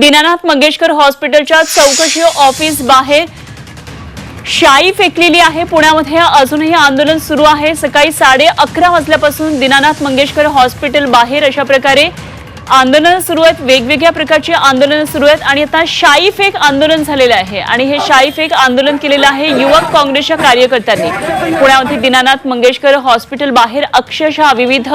दीनानाथ मंगेशकर हॉस्पिटलच्या चौकशी ऑफिस बाहेर शाई फेकलेली आहे. पुण्यामध्ये अजूनही आंदोलन सुरू आहे. सकाळी साडे अकरा वाजल्यापासून दीनानाथ मंगेशकर हॉस्पिटल बाहेर अशा प्रकारे आंदोलन सुरू आहेत. वेगवेगळ्या प्रकारची आंदोलनं सुरू आहेत आणि आता शाई फेक आंदोलन झालेलं आहे. आणि हे शाई फेक आंदोलन केलेलं आहे युवक काँग्रेसच्या कार्यकर्त्यांनी. पुण्यामध्ये दीनानाथ मंगेशकर हॉस्पिटल बाहेर अक्षरशः विविध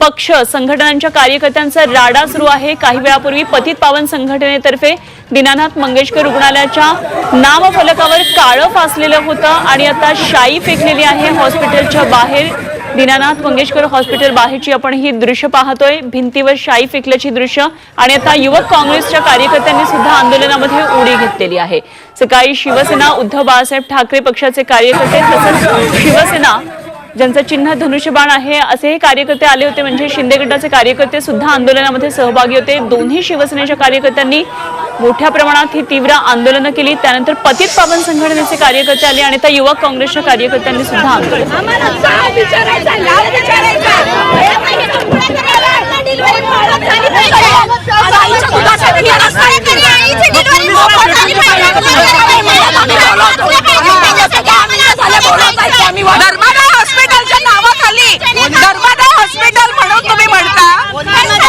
पक्ष संघटनांच्या कार्यकर्त्यांचा राडा सुरू आहे. काही वेळापूर्वी पतित पावन संघटनेतर्फे दीनानाथ मंगेशकर रुग्णालयाच्या नामफलकावर काळं फासलेलं होतं आणि आता शाई फेकलेली आहे हॉस्पिटलच्या बाहेर. दीनानाथ मंगेशकर हॉस्पिटल बाहेरची आपण ही दृश्य पाहतोय. भिंतीवर शाई फेकल्याची दृश्य आणि आता युवक काँग्रेसच्या कार्यकर्त्यांनी सुद्धा आंदोलनामध्ये उडी घेतलेली आहे. सकाळी शिवसेना उद्धव बाळासाहेब ठाकरे पक्षाचे कार्यकर्ते तसंच शिवसेना ज्यांचं चिन्ह धनुष्यबाण आहे असेही कार्यकर्ते आले होते. म्हणजे शिंदे गटाचे कार्यकर्ते सुद्धा आंदोलनामध्ये सहभागी होते. दोन्ही शिवसेनेच्या कार्यकर्त्यांनी मोठ्या प्रमाणात ही तीव्र आंदोलनं केली. त्यानंतर पतित पावन संघटनेचे कार्यकर्ते आले आणि त्या युवक काँग्रेसच्या कार्यकर्त्यांनी सुद्धा आंदोलन देवेंद्र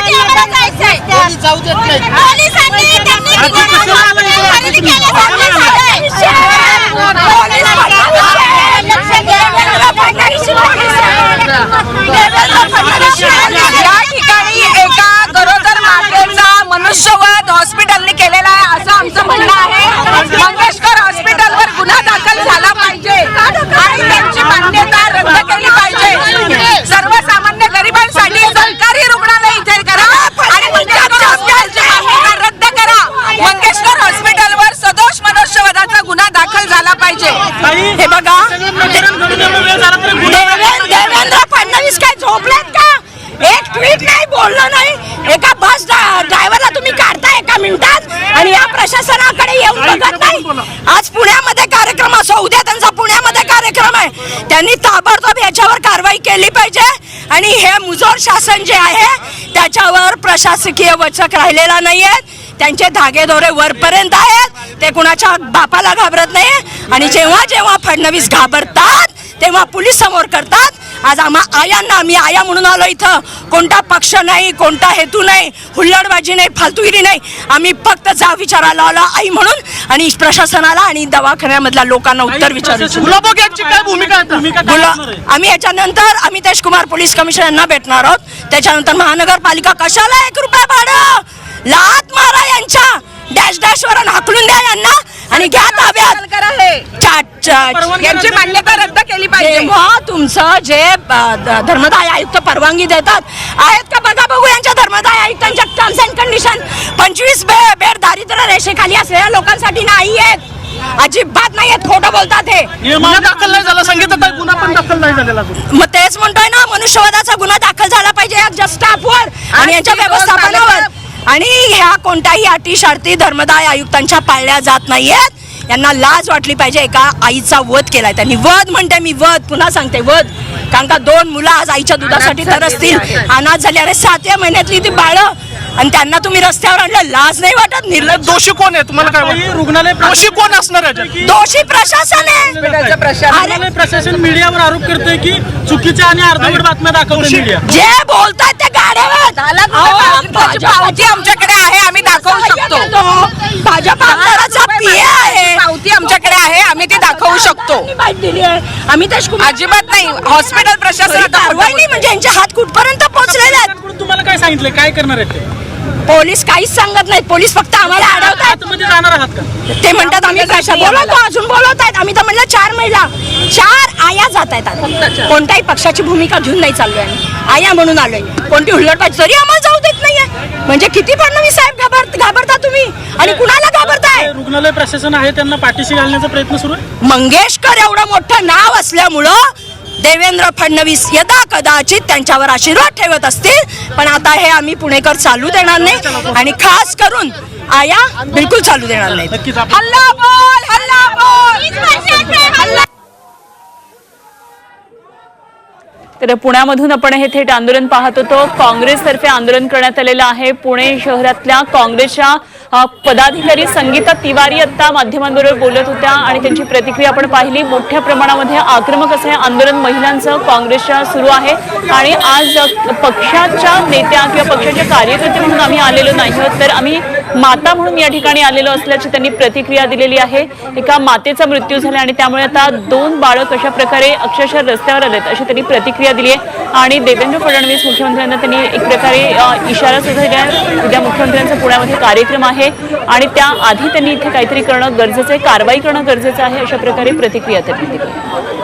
फडणवीस देवेंद्र फडणवीस या ठिकाणी एका गरोदर मातेचा मनुष्यवध हॉस्पिटलने केलेला आहे असं आमचं म्हणणं आहे. मंगेशकर हॉस्पिटलवर गुन्हा दाखल झाला पाहिजे आणि त्यांची मान्यता रद्द केली पाहिजे सर्वसामान्य गरिबांसाठी सरकारी रुग्णालय इथे करा आणि मंगेशकर हॉस्पिटलची मान्यता रद्द करा मंगेशकर हॉस्पिटलवर सदोष मनुष्यवधाचा गुन्हा दाखल झाला पाहिजे हे बघा देवेंद्र देवेंद्र फडणवीस काय झोपलेत का एक ट्विट नाही बोललं नाही. एका बस ड्रायव्हरला तुम्ही काढता एका मिनिटात? आणि या प्रशासनाकडे येऊन बघत नाही. आज पुण्यामध्ये कार्यक्रम असो उद्या त्यांचा पुण्यामध्ये कार्यक्रम आहे. त्यांनी ताबडतोब याच्यावर कारवाई केली पाहिजे. आणि हे मुजोर शासन जे आहे त्याच्यावर प्रशासकीय वचक राहिलेला नाहीये. त्यांचे धागेदोरे वरपर्यंत आहेत. ते कुणाच्या बापाला घाबरत नाही आणि जेव्हा जेव्हा फडणवीस घाबरतात तेव्हा पोलीस समोर करतात. आज आम्हा आयांना आम्ही आया म्हणून आलो इथं. कोणता पक्ष नाही कोणता हेतू नाही हुल्लडबाजी नाही फालतुगिरी नाही. आम्ही फक्त जा विचारायला आलो आई म्हणून आणि प्रशासनाला आणि दवाखान्यामधल्या लोकांना उत्तर आहे? आम्ही याच्यानंतर अमितेश कुमार पोलीस कमिशनरना भेटणार आहोत. त्याच्यानंतर महानगरपालिका कशाला एक रुपया भाडं? लात मारा यांच्या. डॅश डॅश वरून हाकलून द्या यांना आणि घ्या ताब्यात. करा चाट चाट. यांची मान्यता रद्द केली पाहिजे. जेव्हा तुमचं जे धर्मदाय आयुक्त परवानगी देतात आहेत का? बघा बघू यांच्या धर्मदाय आयुक्तांच्या टर्म्स अँड कंडिशन पंचवीस बे बेड दारिद्र्य रेषेखाली असलेल्या लोकांसाठी नाही आहेत. अजिबात नाही आहेत. खोटं बोलतात हे. गुन्हा दाखल नाही झाला. सांगितलं तर गुन्हा पण दाखल नाही झालेला अजून. मग तेच म्हणतोय ना मनुष्यवधाचा गुन्हा दाखल झाला पाहिजे. या स्टाफवर आणि यांच्या व्यवस्थापनावर. आणि ह्या कोणत्याही अटी शर्ती धर्मदाय आयुक्तांच्या पाळल्या जात नाहीयेत. यांना लाज वाटली पाहिजे. एका आईचा वध केलाय. त्यांनी वध म्हणते मी वध. पुन्हा सांगते वध. कारण का दोन मुलं आज आईच्या दुधासाठी तर असतील अनाथ झाले. अरे सातव्या महिन्यातली ती बाळ. आणि त्यांना तुम्ही रस्त्यावर आणलं लाज नाही वाटत निर्लज दोषी कोण आहे तुम्हाला काय वाटतं? रुग्णालय दोषी कोण असणार याच्यात? दोषी प्रशासन आहे. प्रशासन अरे रुग्णालय प्रशासन मीडियावर आरोप करतोय की चुकीच्या आणि अर्धवट बातम्या दाखवते मीडिया. जे बोलतात ते गाड्यावर. अहो, त्याची पावती आमच्याकडे आहे आम्ही दाखवू शकतो. भाजप आमदाराचा आहे. पावती आमच्याकडे आहे आम्ही ती दाखवू शकतो. आहे. अजिबात नाही. हॉस्पिटल प्रशासन कारवाई नाही म्हणजे यांचे हात कुठपर्यंत पोहोचलेले आहेत? सांगितलं? काय करणार आहेत ते? पोलीस काहीच सांगत नाहीत. पोलीस फक्त आम्हाला अडवतात आतमध्ये जाणार आहात का? ते म्हणतात आम्ही कशा बोलवतो अजून बोलवत आहेत आम्ही तर म्हणलं चार महिला चार आया जात आहेत आता कोणत्याही पक्षाची भूमिका घेऊन नाही चाललोय आम्ही. आया म्हणून आलोय कोणती हुल्लडबाजी तरी आम्हाला जाऊ देत नाहीये. म्हणजे किती फडणवीस साहेब घाबर घाबरता तुम्ही. आणि कुणाला घाबरताय? रुग्णालय प्रशासन आहे त्यांना पाठीशी घालण्याचा प्रयत्न सुरू आहे? मंगेशकर एवढं मोठं नाव असल्यामुळं देवेंद्र फडणवीस यदा कदाचित त्यांच्यावर आशीर्वाद ठेवत असतील पण आता हे आम्ही पुणेकर चालू देणार नाही आणि खास करून आया बिलकुल चालू देणार नाही हल्ला बोल हल्ला बोल. तर पुण्यामधून आपण हे थेट आंदोलन पाहत होतो. काँग्रेसतर्फे आंदोलन करण्यात आलेलं आहे. पुणे शहरातल्या काँग्रेसच्या पदाधिकारी संगीता तिवारी आता माध्यमांबरोबर बोलत होत्या आणि त्यांची प्रतिक्रिया आपण पाहिली. मोठ्या प्रमाणामध्ये आक्रमक असं हे आंदोलन महिलांचं काँग्रेसच्या सुरू आहे. आणि आज पक्षाच्या नेत्या किंवा पक्षाच्या कार्यकर्ते म्हणून आम्ही आलेलो नाही आहोत. तर आम्ही माता म्हणून या ठिकाणी आलेलो असल्याची त्यांनी प्रतिक्रिया दिलेली आहे. एका मातेचा मृत्यू झाला आणि त्यामुळे आता दोन बाळं कशा प्रकारे अक्षरशः रस्त्यावर आलेत अशी त्यांनी प्रतिक्रिया दिली आहे. आणि देवेंद्र फडणवीस मुख्यमंत्र्यांना त्यांनी एक प्रकारे इशारा सुद्धा दिला आहे. उद्या मुख्यमंत्र्यांचा पुण्यामध्ये कार्यक्रम आहे. आणि त्याआधी त्यांनी इथे काहीतरी करणं गरजेचं आहे कारवाई करणं गरजेचं आहे अशा प्रकारे प्रतिक्रिया त्यांनी दिली